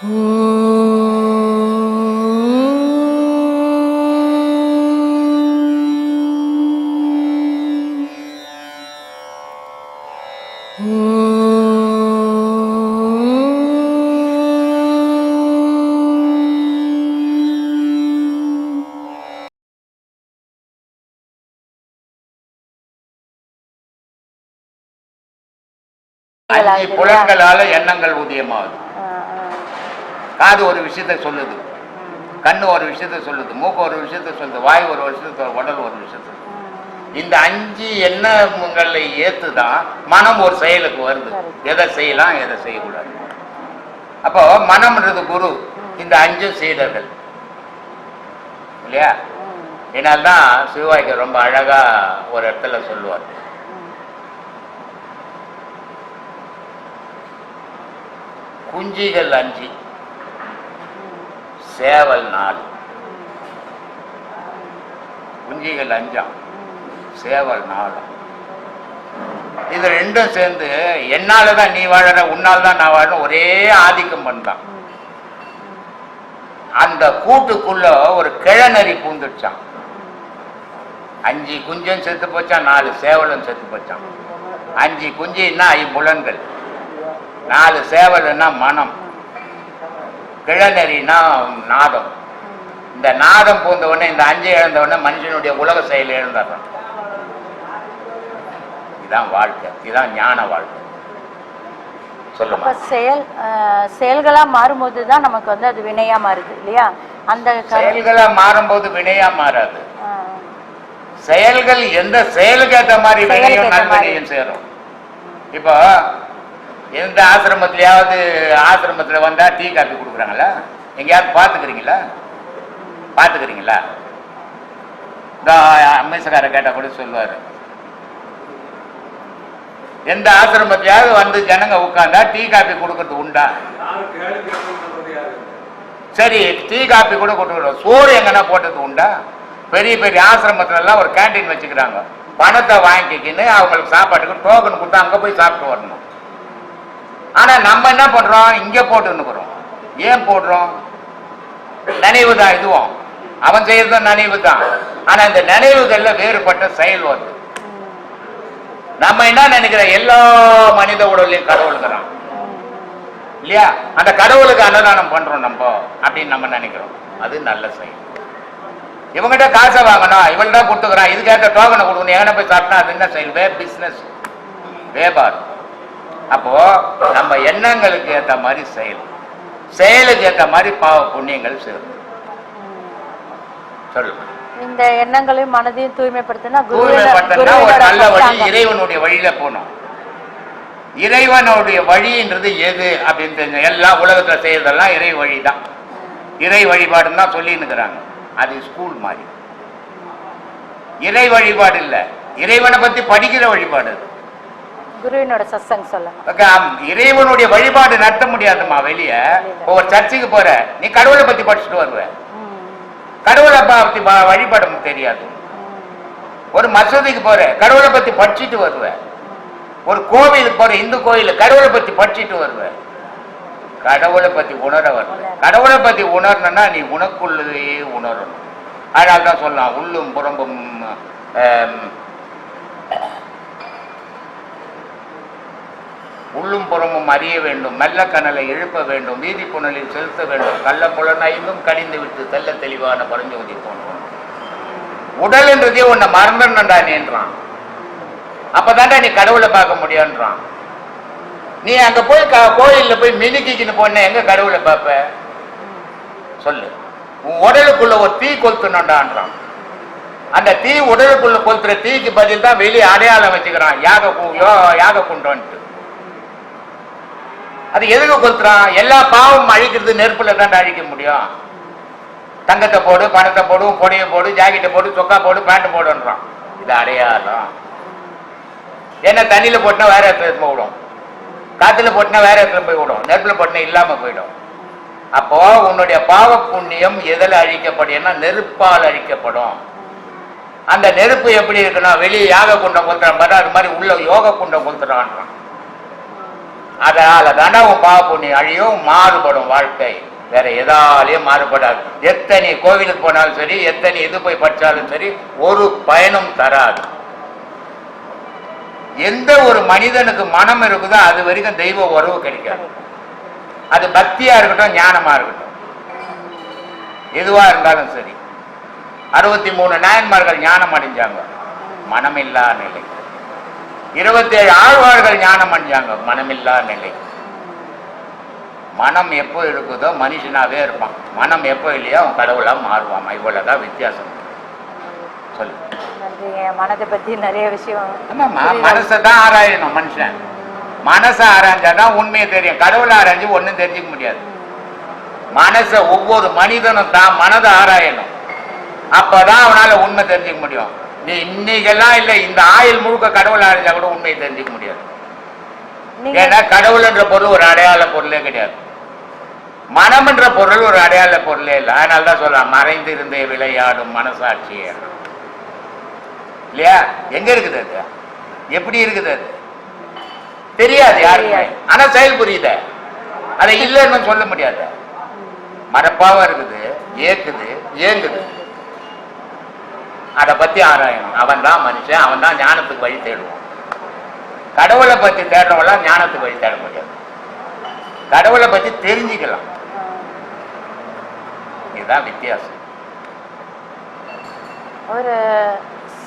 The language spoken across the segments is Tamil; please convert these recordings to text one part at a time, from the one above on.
அஞ்சு புலன்களால எண்ணங்கள் காது ஒரு விஷயத்தை சொல்லுது. கண்ணு ஒரு விஷயத்தை சொல்லுது. மூக்கு ஒரு விஷயத்தை சொல்லுது. வாய் ஒரு விஷயத்தை உடல் ஒரு விஷயத்தை இந்த அஞ்சு எண்ணங்களை ஏற்று தான் மனம் ஒரு செயலுக்கு வருது. எதை செய்யலாம் எதை செய்யக்கூடாது. அப்போ மனம்ன்றது குரு. இந்த அஞ்சும் சீடர்கள். இல்லையா? என்னால்தான் இதனால்தான் சிவாய்க்கு ரொம்ப அழகா ஒரு இடத்துல சொல்லுவார். குஞ்சிகள் அஞ்சு. சேவல் நாலு குஞ்சிகள் அஞ்சாம். சேவல் நாலு இது ரெண்டும் சேர்ந்து என்னால தான் நீ வாழற உன்னால் தான் நான் வாழணும் ஒரே ஆதிக்கம் பண்ணான் அந்த கூட்டுக்குள்ள ஒரு கிழநரி பூந்துடுச்சான் அஞ்சு குஞ்சும் செத்து போச்சான் நாலு சேவலும் செத்து போச்சான் அஞ்சு குஞ்சுன்னா ஐம்புலன்கள். நாலு சேவல்னா மனம். கிழநெறினா நாதம். இந்த நாதம் பூந்த உடனே இந்த அஞ்சு இழந்த உடனே மனுஷனுடைய உலக செயல் இழந்துடுறான். இதான் வாழ்க்கை. இதான் ஞான வாழ்க்கை. செயல் செயல்களா மாறும்போது தான் நமக்கு வந்து அது வினையா மாறுது இல்லையா? அந்த செயல்களா மாறும்போது வினையா மாறாது. செயல்கள் எந்த செயலுக்கு ஏற்ற மாதிரி வினையும் நல்வினையும் சேரும். இப்போ எந்த ஆசிரமத்திலேயாவது ஆசிரமத்தில் வந்தால் டீ காப்பி கொடுக்குறாங்களா? எங்கேயாவது பார்த்துக்கிறீங்களா? பார்த்துக்கிறீங்களா? இந்த அம்மேசக்கார கேட்டால் கூட சொல்லுவார். எந்த ஆசிரமத்திலேயாவது வந்து ஜனங்க உட்காந்தா டீ காப்பி கொடுக்கறது உண்டா? சரி டீ காப்பி கூட கொடுக்கணும் சோறு எங்கன்னா போட்டது உண்டா? பெரிய பெரிய ஆசிரமத்துலலாம் ஒரு கேண்டீன் வச்சுக்கிறாங்க. பணத்தை வாங்கிக்கின்னு அவங்களுக்கு சாப்பாட்டுக்கு டோக்கன் கொடுத்து அங்கே போய் சாப்பிட்டு வரணும். ஆனா நம்ம என்ன பண்றோம்? இங்க போட்டுன்னுக்குறோம் ஏன் போடுறோம்? நினைவு தான் இதுவும். அவன் செய்யறதும் நினைவு தான். ஆனா இந்த நினைவுகள்ல வேறுபட்ட செயல் வருது. நம்ம என்ன நினைக்கிறோம் எல்லா மனித உடலையும் கடவுளுக்குறான் இல்லையா? அந்த கடவுளுக்கு அன்னதானம் பண்றோம் நம்ம அப்படின்னு நம்ம நினைக்கிறோம். அது நல்ல செயல். இவங்கிட்ட காசை வாங்கணும் இவள்கிட்ட கொடுத்துக்கிறான். இதுக்கேற்ற டோக்கனை கொடுக்கணும். எங்கன போய் சாப்பிட்டா அது என்ன செயல்? வே பிஸ்னஸ் வியாபாரம். அப்போ நம்ம எண்ணங்களுக்கு ஏற்ற மாதிரி செயல். செயலுக்கு ஏற்ற மாதிரி பாவ புண்ணியங்கள் சேரும் சொல்லு. இந்த எண்ணங்களையும் மனதையும் தூய்மைப்படுத்தினா தூய்மைப்பட்டனா ஒரு நல்ல வழி. இறைவனுடைய வழியில போகணும். இறைவனுடைய வழின்றது எது அப்படின்னு தெரிஞ்ச எல்லா உலகத்துல செய்யறதெல்லாம் இறை வழி தான் இறை வழிபாடுன்னு தான் சொல்லின்னு இருக்கிறாங்க அது ஸ்கூல் மாதிரி. இறை வழிபாடு இல்ல. இறைவனை பத்தி படிக்கிற வழிபாடு அது. குருவினோட சத்சங் சொல்ல. ஓகே, ஆம், இறைவனுடைய வழிபாடு நடத்த முடியாதுமா வெளிய. ஒரு சர்ச்சுக்கு போற நீ கடவுளை பத்தி படிச்சுட்டு வருவ. கடவுளை பத்தி வழிபாட தெரியாது. ஒரு மசூதிக்கு போற கடவுளை பத்தி படிச்சுட்டு வருவ. ஒரு கோவிலுக்கு போற இந்து கோயில் கடவுளை பத்தி படிச்சுட்டு வருவ. கடவுளை பத்தி உணர வரல கடவுளை பத்தி உணரணும்னா நீ உனக்குள்ளதையே உணரணும். அதனால தான் சொல்லலாம் உள்ளும் புறம்பும் உள்ளும் புறமும் அறிய வேண்டும் மெல்ல கனலை எழுப்ப வேண்டும் வீதி புனலில் செலுத்த வேண்டும். கள்ள புலனைந்தும் கடிந்து விட்டு தெல்ல தெளிவான பரஞ்சோதி போன்றோம் உடல் என்றதே உன்னை மறந்துடணும்டா நீன்றான் அப்பதான்டா நீ கடவுளை பார்க்க முடியும்ன்றான். நீ அங்க போய் க- கோயில்ல போய் மினுக்கிக்கின்னு போன எங்க கடவுளை பார்ப்ப? சொல்லு. உன் உடலுக்குள்ள ஒரு தீ கொளுத்தணும்டான்றான். அந்த தீ உடலுக்குள்ள கொளுத்துற தீக்கு பதில் தான் வெளியே அடையாளம் வச்சுக்கிறான். யாக யாக குண்டோன்ட்டு. அது எதுக்கு கொளுத்துறான் எல்லா பாவம் அழிக்கிறது நெருப்புல தான் அழிக்க முடியும். தங்கத்தை போடு பணத்தை போடு கொடையை போடு ஜாக்கெட்டை போடு சொக்கா போடு பேண்ட் போடுன்றான். இது அடையாளம். ஏன்னா தண்ணியில போட்டினா வேற இடத்துல போய் விடும். காத்துல போட்டினா வேற இடத்துல போய் விடும். நெருப்புல போட்டினா இல்லாம போயிடும். அப்போ உன்னுடைய பாவ புண்ணியம் எதில் அழிக்கப்படும்னா நெருப்பால் அழிக்கப்படும். அந்த நெருப்பு எப்படி இருக்குன்னா வெளியே யாக குண்டம் கொளுத்துறான் பாரு அது மாதிரி உள்ள யோக குண்டம் கொளுத்துறான்றான் அதனால தானே உன் பாவ புண்ணியம் அழியும் மாறுபடும் வாழ்க்கை. வேற எதாலையும் மாறுபடாது. எத்தனை கோவிலுக்கு போனாலும் சரி எத்தனை இது போய் படிச்சாலும் சரி ஒரு பயனும் தராது. எந்த ஒரு மனிதனுக்கு மனம் இருக்குதோ அது வரைக்கும் தெய்வ உறவு கிடைக்காது. அது பக்தியா இருக்கட்டும் ஞானமா இருக்கட்டும். எதுவா இருந்தாலும் சரி. அறுபத்தி மூணு நாயன்மார்கள் ஞானம் அடைஞ்சாங்க. மனமில்லா நிலை. இருபத்தி ஏழு ஆழ்வார்கள் ஞானம் அடைஞ்சாங்க மனமில்லா நிலை. மனம் எப்போ இருக்குதோ மனுஷனாவே இருப்பான். மனம் எப்போ இல்லையோ அவன் கடவுளா மாறுவான். இவ்வளவுதான் வித்தியாசம். சொல்லு. மனதை பத்தி நிறைய விஷயம் ஆமாம்மா. மனசை தான் ஆராயணும் மனுஷன். மனசை ஆராய்ஞ்சாதான் உண்மையை தெரியும். கடவுளை ஆராய்ஞ்சு ஒண்ணும் தெரிஞ்சுக்க முடியாது. மனசை ஒவ்வொரு மனிதனும் தான் மனதை ஆராயணும். அப்பதான் அவனால உண்மை தெரிஞ்சுக்க முடியும். இன்னைக்கெல்லாம் இல்ல இந்த ஆயுள் முழுக்க கடவுளை ஆராய்ஞ்சா கூட உண்மையை தெரிஞ்சுக்க முடியாது. ஏன்னா கடவுள்ன்ற பொருள் ஒரு அடையாள பொருளே கிடையாது. மனம்ன்ற பொருள் ஒரு அடையாள பொருளே இல்லை. அதனால தான் சொல்லலாம் மறைந்து இருந்தே விளையாடும் மனசாட்சியே. இல்லையா? எங்க இருக்குது அது? எப்படி இருக்குது அது? தெரியாது யாருக்குமே. ஆனா செயல் புரியுத. அதை இல்லைன்னு சொல்ல முடியாது. மரப்பாவா இருக்குது ஏக்குது ஏங்குது. அதை பத்தி ஆராயணும். அவன் தான் மனுஷன் அவன் தான் ஞானத்துக்கு வழி தேடுவான். கடவுளை பத்தி தேடுறவங்களாம் ஞானத்துக்கு வழி தேட முடியாது கடவுளை பத்தி தெரிஞ்சுக்கலாம். இதுதான் வித்தியாசம். ஒரு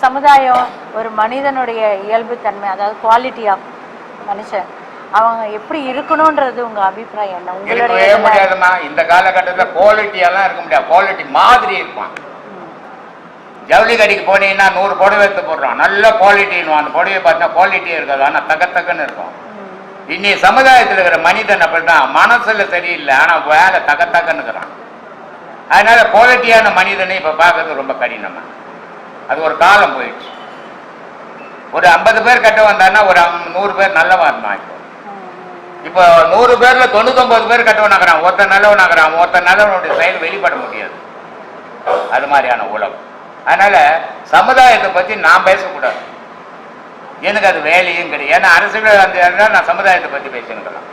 சமுதாயம் ஒரு மனிதனுடைய இயல்பு தன்மை அதாவது குவாலிட்டி ஆஃப் மனுஷன் அவங்க எப்படி இருக்கணும்ன்றது உங்க அபிப்பிராயம் என்ன? உங்களுடைய முடியாதுமா இந்த காலகட்டத்தில் குவாலிட்டியெல்லாம் இருக்க முடியாது. குவாலிட்டி மாதிரி இருப்பான். ஜவுளி கடைக்கு போனீங்கன்னா நூறு புடவை எடுத்து போடுறான். நல்ல குவாலிட்டின்னு அந்த புடவையை பார்த்தா குவாலிட்டியே இருக்காது. ஆனால் தகத்தக்கன்னு இருக்கும். ம். சமுதாயத்தில் இருக்கிற மனிதன் அப்படிதான் மனசில் சரியில்லை. ஆனால் வேலை தகத்தக்கன்னுக்கிறான் அதனால குவாலிட்டியான மனிதனை இப்போ பார்க்கறது ரொம்ப கடினமா. அது ஒரு காலம் போயிடுச்சு. ஒரு ஐம்பது பேர் கட்ட வந்தான்னா ஒரு நூறு பேர் நல்லவா இருந்தான் இப்போ. இப்போ நூறு பேர்ல தொண்ணூத்தொன்பது பேர் கட்டவனாகிறான் ஒருத்தன் நல்லவனாகிறான் ஒருத்தன் நல்லவனுடைய செயல் வெளிப்பட முடியாது. அது மாதிரியான உலகம். அதனால சமுதாயத்தை பத்தி நான் பேசக்கூடாது. எனக்கு அது வேலையும் கிடையாது. ஏன்னா அரசியல் அந்த நான் சமுதாயத்தை பத்தி பேசினுக்கலாம்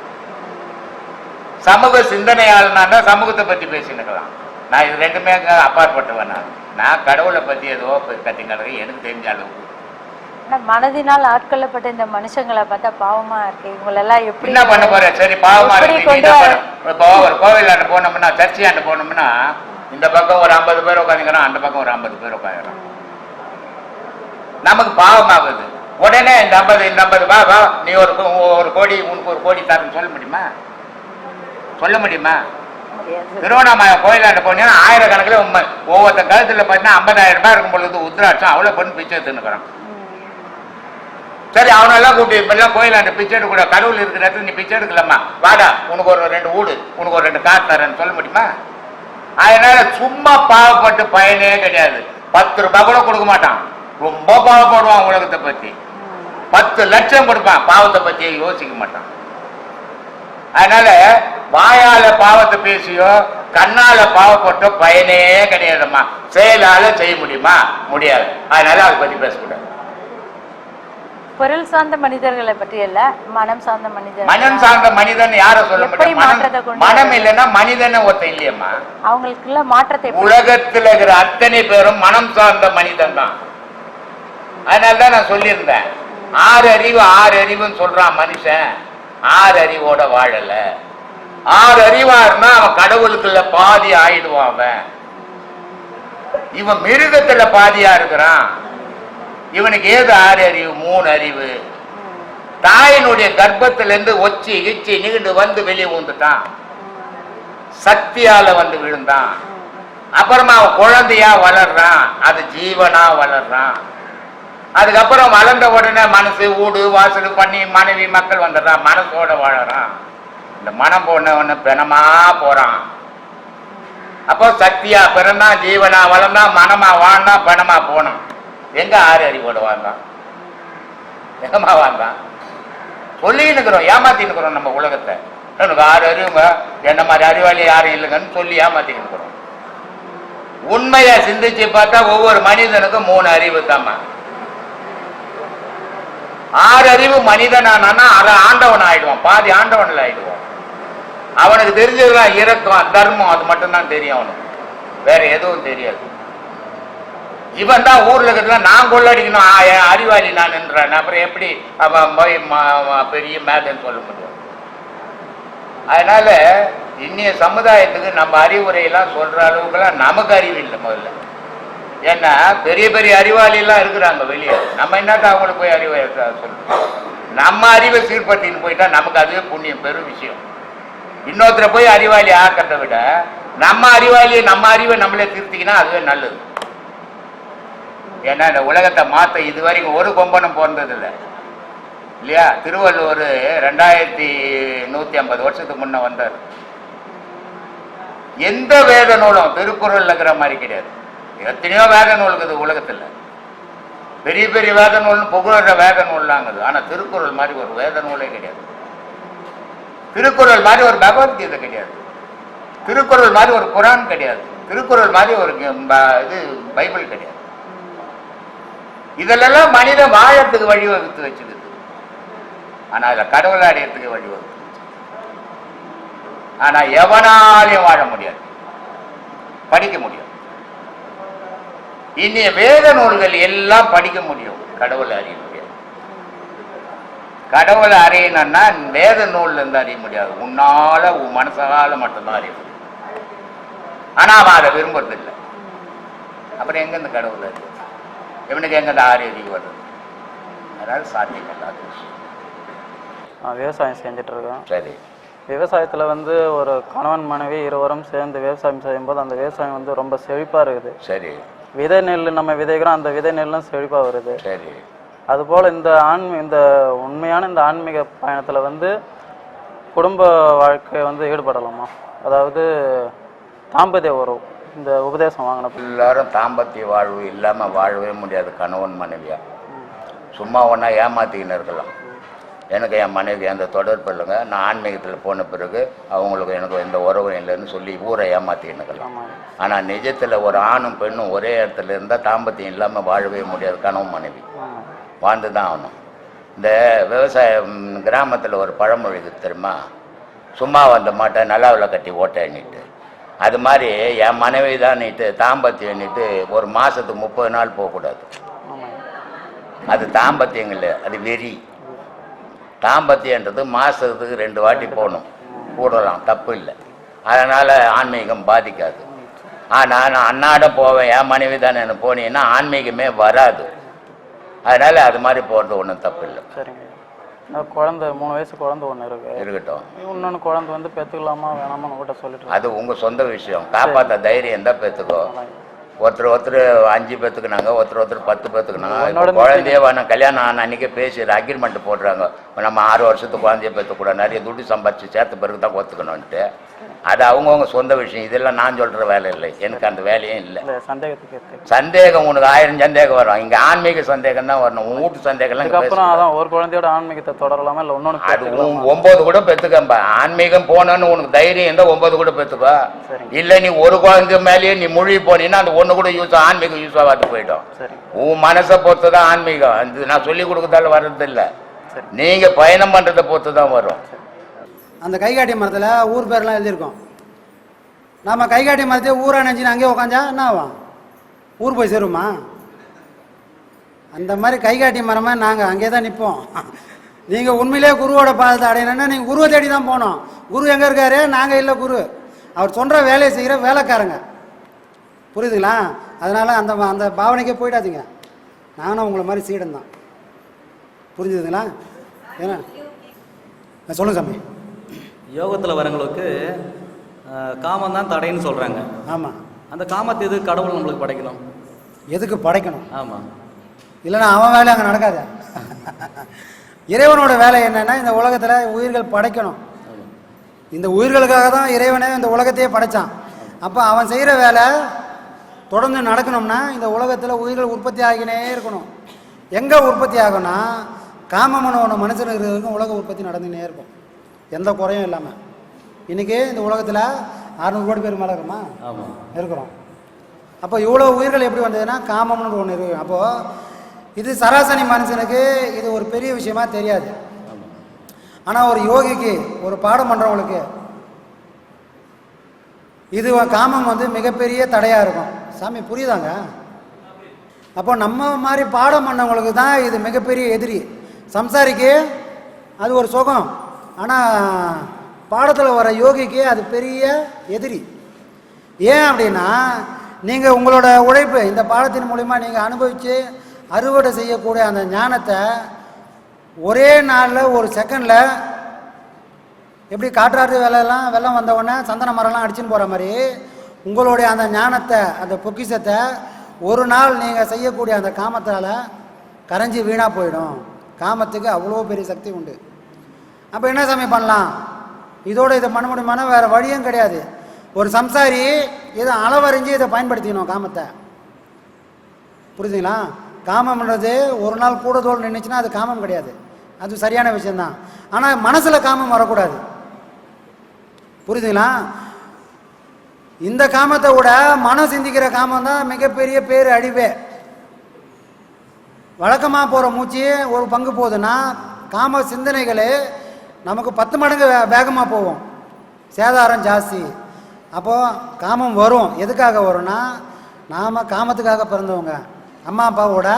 சமூக சிந்தனையாளனா சமூகத்தை பத்தி பேசினுக்கலாம் நான் இது ரெண்டுமே அப்பாற்பட்டவன் நான். நான் கடவுளை பத்தி ஏதோ கத்திங்கிறது எனக்கு தெரிஞ்ச அளவுக்கு. மனதினால் ஆட்கொள்ளப்பட்ட இந்த மனுஷங்களை பார்த்தா பாவமா இருக்கு. இவங்களெல்லாம் எப்படி என்ன பண்ண போற? சரி பாவமா இருக்கு. கோவிலாண்ட போனோம்னா சர்ச்சையாண்ட போனோம்னா இந்த பக்கம் ஒரு ஐம்பது பேர் உட்காந்துக்கிறான் அந்த பக்கம் ஒரு ஐம்பது பேர் உட்காந்துக்கிறான் நமக்கு பாவமாகுது. உடனே இந்த ஐம்பது இந்த ஐம்பது வா வா நீ ஒரு ஒரு கோடி உனக்கு ஒரு கோடி தரேன்னு சொல்ல முடியுமா? சொல்ல முடியுமா? திருவண்ணாமலை கோயிலாண்ட போனீங்கன்னா ஆயிரக்கணக்கில் உண்மை ஒவ்வொருத்த கழுத்தில் பார்த்தீங்கன்னா ஐம்பதாயிரம் ரூபாய் இருக்கும் பொழுது உத்ராட்சம் அவ்வளோ பொண்ணு பிச்சை எடுத்துன்னுக்குறான் சரி அவனெல்லாம் கூட்டி இப்பெல்லாம் கோயிலாண்ட பிச்சை எடுக்கூட கடவுள் இருக்கிற இடத்துல நீ பிச்சை எடுக்கலாமா வாடா உனக்கு ஒரு ரெண்டு வீடு உனக்கு ஒரு ரெண்டு கார் தரேன்னு சொல்ல முடியுமா? அதனால சும்மா பாவப்பட்டு பயனே கிடையாது. பத்து ரூபாய் கூட கொடுக்க மாட்டான். ரொம்ப பாவப்படுவான் உலகத்தை பத்தி. பத்து லட்சம் கொடுப்பான். பாவத்தை பத்தி யோசிக்க மாட்டான். அதனால வாயால பாவத்தை பேசியோ கண்ணால பாவப்பட்டோ பயனே கிடையாதும்மா. செயலால செய்ய முடியுமா? முடியாது. அதனால அதை பத்தி பேசக்கூடாது. பொருள் சார்ந்த மனிதர்களை பற்றி அல்ல மனம் சார்ந்த மனிதர் மனம் சார்ந்த மனிதன் யார சொல்ல முடியும்? மனம்? இல்லைன்னா மனிதன் ஒருத்தன் இல்லையம்மா. அவங்களுக்குள்ள மாற்றத்தை உலகத்துல இருக்கிற அத்தனை பேரும் மனம் சார்ந்த மனிதன் தான். அதனால தான் நான் சொல்லியிருந்தேன். ஆறு அறிவு ஆறு அறிவுன்னு சொல்றான் மனுஷன். ஆறு அறிவோட வாழல. ஆறு அறிவா இருந்தா அவன் கடவுளுக்குள்ள பாதி ஆயிடுவான் அவன். இவன் மிருகத்துல பாதியா இருக்கிறான். இவனுக்கு ஏது ஆறு அறிவு? மூணு அறிவு. தாயினுடைய கர்ப்பத்திலிருந்து ஒச்சி இச்சி நீண்டு வந்து வெளியே ஊந்துட்டான். சக்தியால வந்து விழுந்தான். அப்புறமா அவன் குழந்தையா வளர்றான். அது ஜீவனா வளர்றான். அதுக்கப்புறம் வளர்ந்த உடனே மனசு வீடு வாசல் பண்ணி மனைவி மக்கள் வந்துடுறான். மனசோட வாழறான். இந்த மனம் போன உடனே பிணமா போறான். அப்போ சக்தியா பிறந்தான் ஜீவனா வளர்ந்தான் மனமா வாழ்ந்தான் பணமா போனான். எங்க ஆறு அறிவோட வாழ்ந்தான் எங்கம்மா வாழ்ந்தான் சொல்லின்னுக்கிறோம் ஏமாத்தின்னு இருக்கிறோம் நம்ம உலகத்தை. எனக்கு ஆறு அறிவுங்க என்ன மாதிரி அறிவாளி யாரும் இல்லைங்கன்னு சொல்லி ஏமாத்தின்னு இருக்கிறோம். உண்மையை சிந்திச்சு பார்த்தா ஒவ்வொரு மனிதனுக்கும் மூணு அறிவு தாம்மா. ஆறு அறிவு மனிதனானா அதை ஆண்டவன் ஆயிடுவான் பாதி ஆண்டவன்ல ஆயிடுவான். அவனுக்கு தெரிஞ்சதுதான் இறக்கம் தர்மம் அது மட்டும்தான் தெரியும் அவனுக்கு. வேற எதுவும் தெரியாது. இவன் தான் ஊர்ல இருக்கிறதுலாம் நான் கொள்ளடிக்கணும். அறிவாளி நான் என்றான். அப்புறம் எப்படி அவன் போய் பெரிய மேதன்னு சொல்ல முடியும்? அதனால இன்னைய சமுதாயத்துக்கு நம்ம அறிவுரையெல்லாம் சொல்ற அளவுக்குலாம் நமக்கு அறிவு இல்லை முதல்ல. ஏன்னா பெரிய பெரிய அறிவாளி எல்லாம் இருக்கிறாங்க வெளியே. நம்ம என்னத்தான் அவங்களுக்கு போய் அறிவை சொல்லணும் நம்ம அறிவை சீர்படுத்தின்னு போயிட்டா நமக்கு அதுவே புண்ணியம் பெரும் விஷயம். இன்னொருத்தரை போய் அறிவாளி ஆக்கிறத விட நம்ம அறிவாளியை நம்ம அறிவை நம்மளே திருத்திக்கினா அதுவே நல்லது. ஏன்னா இந்த உலகத்தை மாத்த இது வரைக்கும் ஒரு கொம்பனும் பிறந்ததில்லை. இல்லையா? திருவள்ளுவர் ரெண்டாயிரத்தி நூத்தி ஐம்பது வருஷத்துக்கு முன்ன வந்தார். எந்த வேத நூலும் திருக்குறள் இருக்கிற மாதிரி கிடையாது. எத்தனையோ வேத நூல் இருக்குது உலகத்தில். பெரிய பெரிய வேத நூல்னு புகழற வேத நூல்லாங்குது ஆனா திருக்குறள் மாதிரி ஒரு வேத நூலே கிடையாது. திருக்குறள் மாதிரி ஒரு பகவத்கீதை கிடையாது. திருக்குறள் மாதிரி ஒரு குரான் கிடையாது. திருக்குறள் மாதிரி ஒரு ப- இது பைபிள் கிடையாது. இதெல்லாம் மனிதன் வாழறதுக்கு வழிவகுத்து வச்சுக்குது ஆனா அதுல கடவுள் அடையறதுக்கு வழிவகுத்து ஆனா எவனாலையும் வாழ முடியாது. படிக்க முடியும் இன்னைய வேத நூல்கள் எல்லாம் படிக்க முடியும். கடவுளை அறிய முடியாது. கடவுளை அறியணும்னா வேத நூல்ல இருந்து அறிய முடியாது. உன்னால உன் மனசால மட்டும்தான் அறிய முடியும். ஆனா அவன் அதை விரும்புறது இல்லை அப்புறம் எங்க இந்த கடவுள் அறிவு இவனுக்கு எங்க அறிவு வருது? அதனால சாத்தியம் இல்லாத விஷயம். விவசாயம் செஞ்சுட்டு இருக்கேன் சரி. விவசாயத்தில் வந்து ஒரு கணவன் மனைவி இருவரும் சேர்ந்து விவசாயம் செய்யும்போது அந்த விவசாயம் வந்து ரொம்ப செழிப்பாக இருக்குது. சரி. விதை நெல் நம்ம விதைக்கிறோம் அந்த விதை நெல்லும் செழிப்பாக வருது. சரி. அதுபோல் இந்த ஆன்மீ இந்த உண்மையான இந்த ஆன்மீக பயணத்தில் வந்து குடும்ப வாழ்க்கை வந்து ஈடுபடலாமா? அதாவது தாம்பத்திய உறவு. இந்த உபதேசம் வாங்கின எல்லாரும் தாம்பத்திய வாழ்வு இல்லாம வாழவே முடியாது கணவன் மனைவியா. சும்மா ஒன்றா ஏமாத்திக்கின்னு இருக்கலாம் எனக்கு என் மனைவி அந்த தொடர்பு இல்லைங்க நான் ஆன்மீகத்தில் போன பிறகு அவங்களுக்கு எனக்கு எந்த உறவும் இல்லைன்னு சொல்லி ஊரை ஏமாத்திக்கின்னு இருக்கலாம் ஆனால் நிஜத்தில் ஒரு ஆணும் பெண்ணும் ஒரே இடத்துல இருந்தால் தாம்பத்தியம் இல்லாமல் வாழவே முடியாது கணவன் மனைவி. வாழ்ந்து தான் ஆகணும். இந்த விவசாயம் கிராமத்தில் ஒரு பழமொழி தெரியுமா? சும்மா வந்த மாட்டை நல்லாவில் கட்டி ஓட்டை எண்ணிட்டு அது மாதிரி என் மனைவி தான் நீட்டு தாம்பத்தியம் நீட்டு ஒரு மாதத்துக்கு முப்பது நாள் போகக்கூடாது. அது தாம்பத்தியம் இல்லை அது வெறி. தாம்பத்தியன்றது மாதத்துக்கு ரெண்டு வாட்டி போகணும். கூடலாம் தப்பு இல்லை. அதனால் ஆன்மீகம் பாதிக்காது. ஆனால் நான் அன்னாட போவேன் என் மனைவி தானே போனீங்கன்னா ஆன்மீகமே வராது. அதனால் அது மாதிரி போகிறது ஒன்றும் தப்பு இல்லை. குழந்தை மூணு வயசு குழந்தை ஒன்று இருக்கு. இருக்கட்டும். இன்னொன்று குழந்தை வந்து பெற்றுக்கலாமா வேணாமான்னு உங்கள்கிட்ட சொல்லிட்டு அது உங்கள் சொந்த விஷயம். காப்பாற்ற தைரியம் தான் பெற்றுக்கோ ஒருத்தர் ஒருத்தர் அஞ்சு பேத்துக்குனாங்க ஒருத்தர் ஒருத்தர் பத்து பேத்துக்குனாங்க. குழந்தைய வேணும் கல்யாணம் ஆன அன்றைக்கே பேசி அக்ரிமெண்ட் போடுறாங்க. நம்ம ஆறு வருஷத்துக்கு குழந்தைய பெற்றுக்கூட நிறைய துட்டு சம்பாரிச்சு சேர்த்த பிறகு தான் ஒத்துக்கணும்ன்ட்டு அது அவங்கவுங்க சொந்த விஷயம். இதெல்லாம் நான் சொல்கிற வேலை இல்லை. எனக்கு அந்த வேலையும் இல்லை. சந்தேகத்துக்கு சந்தேகம் உனக்கு ஆயிரம் சந்தேகம் வரும். இங்கே ஆன்மீக சந்தேகம் தான் வரணும். உன் வீட்டு சந்தேகம்லாம் பேசக்கூடாது. அதான் ஒரு குழந்தையோட ஆன்மீகத்தை தொடரலாமா? இல்லை இன்னொன்று அது உன் ஒன்பது கூட பெத்துக்கம்பா. ஆன்மீகம் போனோன்னு உனக்கு தைரியம் இருந்தால் ஒன்பது கூட சரி. இல்லை நீ ஒரு குழந்தை மேலேயே நீ மூழ்கி போனீங்கன்னா அந்த ஒன்று கூட யூஸ் ஆன்மீகம் யூஸ் ஆகாது போயிடும். சரி. உன் மனசை பொறுத்து தான் ஆன்மீகம் நான் சொல்லி கொடுக்கறதால வர்றதில்ல. சரி. நீங்க பயணம் பண்றதை பொறுத்து தான் வரும் அந்த கைகாட்டி மரத்தில் ஊர் பேர்லாம் எழுதியிருக்கோம். நம்ம கைகாட்டி மரத்தையே ஊராக நினச்சின்னு அங்கேயே உட்காந்தா என்ன ஆகும்? ஊர் போய் சேருமா? அந்த மாதிரி கைகாட்டி மரமாக நாங்கள் அங்கேயே தான் நிற்போம். நீங்கள் உண்மையிலே குருவோட பாதத்தை அடையணும்னா நீங்கள் குருவை தேடி தான் போனோம் குரு எங்கே இருக்காரு? நாங்கள் இல்லை குரு. அவர் சொல்கிற வேலையை செய்கிற வேலைக்காரங்க. புரியுதுங்களா? அதனால் அந்த அந்த பாவனைக்கே போயிடாதீங்க. நானும் உங்களை மாதிரி சீடன் தான். புரிஞ்சுதுங்களா? ஏன்னா சொல்லுங்கள் சாமி. யோகத்தில் வரவங்களுக்கு காமம் தான் தடைன்னு சொல்கிறாங்க ஆமாம் அந்த காமத்தை எது கடவுள் நம்மளுக்கு படைக்கணும்? எதுக்கு படைக்கணும்? ஆமாம் இல்லைன்னா அவன் வேலை அங்கே நடக்காது. இறைவனோட வேலை என்னன்னா இந்த உலகத்தில் உயிர்கள் படைக்கணும். இந்த உயிர்களுக்காக தான் இறைவனே இந்த உலகத்தையே படைச்சான். அப்போ அவன் செய்கிற வேலை தொடர்ந்து நடக்கணும்னா இந்த உலகத்தில் உயிர்கள் உற்பத்தி ஆகினே இருக்கணும். எங்கே உற்பத்தி ஆகும்னா காமமனோன மனுஷனுக்கு உலக உற்பத்தி நடந்துனே இருக்கும். எந்த குறையும் இல்லாமல் இன்றைக்கி இந்த உலகத்தில் அறுநூறு கோடி பேர் மேலே இருக்குமா ஆமாம் இருக்கிறோம். அப்போ இவ்வளோ உயிர்கள் எப்படி வந்ததுன்னா காமம்னு ஒன்று இருக்கு. அப்போது இது சராசரி மனுஷனுக்கு இது ஒரு பெரிய விஷயமா தெரியாது. ஆனால் ஒரு யோகிக்கு ஒரு பாடம் பண்ணுறவங்களுக்கு இது காமம் வந்து மிகப்பெரிய தடையாக இருக்கும். சாமி புரியுதாங்க? அப்போ நம்ம மாதிரி பாடம் பண்ணவங்களுக்கு தான் இது மிகப்பெரிய எதிரி. சம்சாரிக்கு அது ஒரு சுகம். ஆனால் பாடத்தில் வர யோகிக்கு அது பெரிய எதிரி. ஏன் அப்படின்னா நீங்கள் உங்களோட உழைப்பு இந்த பாடத்தின் மூலிமா நீங்கள் அனுபவித்து அறுவடை செய்யக்கூடிய அந்த ஞானத்தை ஒரே நாளில் ஒரு செகண்டில் எப்படி காற்றாற்று வேலையெல்லாம் வெள்ளம் வந்தவுடனே சந்தன மரம்லாம் அடிச்சுன்னு போகிற மாதிரி உங்களுடைய அந்த ஞானத்தை அந்த பொக்கிஷத்தை ஒரு நாள் நீங்கள் செய்யக்கூடிய அந்த காமத்தால் கரைஞ்சி வீணாக போயிடும். காமத்துக்கு அவ்வளோ பெரிய சக்தி உண்டு. அப்போ என்ன சாமி பண்ணலாம்? இதோட இதை பண்ண முடியுமானா வேறு வழியும் கிடையாது. ஒரு சம்சாரி இதை அளவறிஞ்சு இதை பயன்படுத்திக்கணும் காமத்தை. புரியுதுங்களா? காமம்ன்றது ஒரு நாள் கூட தோல் நின்றுச்சுன்னா அது காமம் கிடையாது. அது சரியான விஷயம்தான். ஆனால் மனசில் காமம் வரக்கூடாது. புரியுதுங்களா? இந்த காமத்தை விட மனம் சிந்திக்கிற காமம் தான் மிகப்பெரிய பேர் அழிவே. வழக்கமாக போகிற மூச்சு ஒரு பங்கு போகுதுன்னா காம சிந்தனைகளே நமக்கு பத்து மடங்கு வே வேகமாக போகும் சேதாரம் ஜாஸ்தி. அப்போது காமம் வரும். எதுக்காக வரும்னா நாம் காமத்துக்காக பிறந்தவங்க. அம்மா அப்பாவோட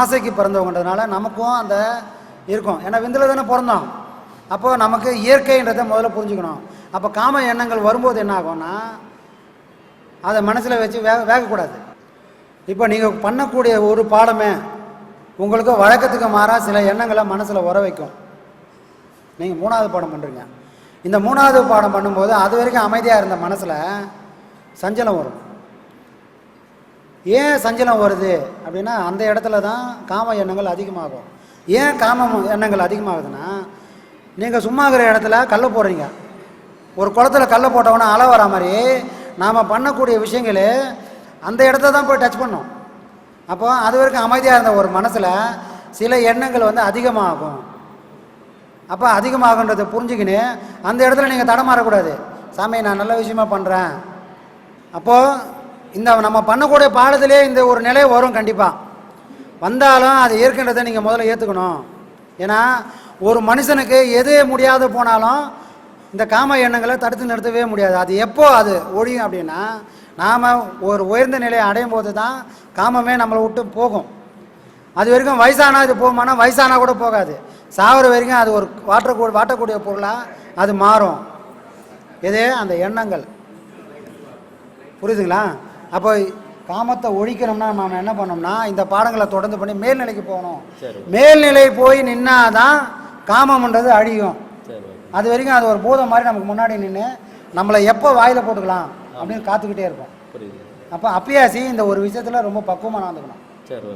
ஆசைக்கு பிறந்தவங்கன்றதுனால நமக்கும் அந்த இருக்கும். ஏன்னா விந்தில் தானே பிறந்தோம். அப்போது நமக்கு இயற்கைன்றதை முதல்ல புரிஞ்சுக்கணும். அப்போ காம எண்ணங்கள் வரும்போது என்ன ஆகும்னா அதை மனசில் வச்சு வேக வேகக்கூடாது. இப்போ நீங்கள் பண்ணக்கூடிய ஒரு பாடமே உங்களுக்கு வழக்கத்துக்கு மாறாக சில எண்ணங்களை மனசில் உர வைக்கும். நீங்கள் மூணாவது பாடம் பண்ணுறீங்க இந்த மூணாவது பாடம் பண்ணும்போது அது வரைக்கும் அமைதியாக இருந்த மனசில் சஞ்சலம் வரும். ஏன் சஞ்சலம் வருது அப்படின்னா அந்த இடத்துல தான் காம எண்ணங்கள் அதிகமாகும். ஏன் காம எண்ணங்கள் அதிகமாகுதுன்னா நீங்கள் சும்மா இருக்கிற இடத்துல கல்லை போடுறீங்க. ஒரு குளத்துல கல்லை போட்டவொன்னே அலை வரா மாதிரி நாம் பண்ணக்கூடிய விஷயங்கள் அந்த இடத்த தான் போய் டச் பண்ணோம். அப்போ அது வரைக்கும் அமைதியாக இருந்த ஒரு மனசில் சில எண்ணங்கள் வந்து அதிகமாகும். அப்போ அதிகமாகுன்றதை புரிஞ்சுக்கின்னு அந்த இடத்துல நீங்கள் தடமாறக்கூடாது சாமி நான் நல்ல விஷயமா பண்ணுறேன் அப்போது இந்த நம்ம பண்ணக்கூடிய பாடத்திலே இந்த ஒரு நிலை வரும் கண்டிப்பாக வந்தாலும் அது ஏற்கின்றதை நீங்கள் முதல்ல ஏற்றுக்கணும் ஏன்னா ஒரு மனுஷனுக்கு எது முடியாத போனாலும் இந்த காம எண்ணங்களை தடுத்து நிறுத்தவே முடியாது. அது எப்போ அது ஒழியும் அப்படின்னா நாம் ஒரு உயர்ந்த நிலையை அடையும் போது தான் காமமே நம்மளை விட்டு போகும். அது வரைக்கும் வயசானா இது போகுமானா வயசானா கூட போகாது. சாவர வரைக்கும் அது ஒரு வாட்டக்கூடிய வாட்டக்கூடிய பொருளாக அது மாறும். எது? அந்த எண்ணங்கள். புரியுதுங்களா? அப்போ காமத்தை ஒழிக்கணும்னா நாம் என்ன பண்ணோம்னா இந்த பாடங்களை தொடர்ந்து பண்ணி மேல்நிலைக்கு போகணும். மேல்நிலை போய் நின்னாதான் காமம்ன்றது அழியும். அது வரைக்கும் அது ஒரு பூதம் மாதிரி நமக்கு முன்னாடி நின்று நம்மளை எப்போ வாயில் போட்டுக்கலாம் அப்படின்னு காத்துக்கிட்டே இருப்போம். அப்போ அப்பியாசி இந்த ஒரு விஷயத்தில் ரொம்ப பக்குவமாக நடந்துக்கணும். சரி